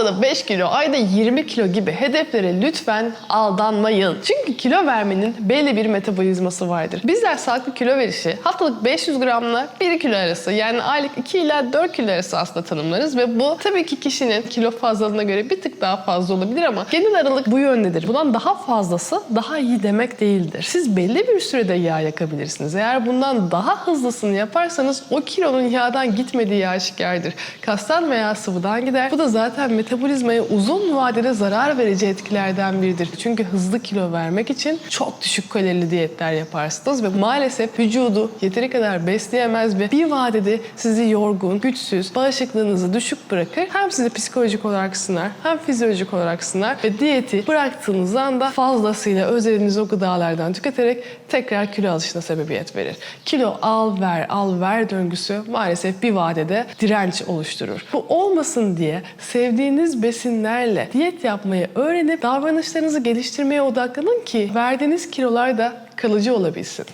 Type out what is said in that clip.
haftada 5 kilo, ayda 20 kilo gibi hedeflere lütfen aldanmayın. Çünkü kilo vermenin belli bir metabolizması vardır. Bizler sağlıklı kilo verişi haftalık 500 gramla 1 kilo arası yani aylık 2 ila 4 kilo arası aslında tanımlarız ve bu tabii ki kişinin kilo fazlalığına göre bir tık daha fazla olabilir ama genel aralık bu yöndedir. Bundan daha fazlası daha iyi demek değildir. Siz belli bir sürede yağ yakabilirsiniz. Eğer bundan daha hızlısını yaparsanız o kilonun yağdan gitmediği aşikardır. Kastan veya sıvıdan gider. Bu da zaten metabolizmaya uzun vadede zarar verici etkilerden biridir. Çünkü hızlı kilo vermek için çok düşük kalorili diyetler yaparsınız ve maalesef vücudu yeteri kadar besleyemez ve bir vadede sizi yorgun, güçsüz, bağışıklığınızı düşük bırakır. Hem sizi psikolojik olarak sınar hem fizyolojik olarak sınar ve diyeti bıraktığınız anda fazlasıyla özelinizi o gıdalardan tüketerek tekrar kilo alışına sebebiyet verir. Kilo al ver al ver döngüsü maalesef bir vadede direnç oluşturur. Bu olmasın diye sevdiğiniz besinlerle diyet yapmayı öğrenip davranışlarınızı geliştirmeye odaklanın ki verdiğiniz kilolar da kalıcı olabilsin.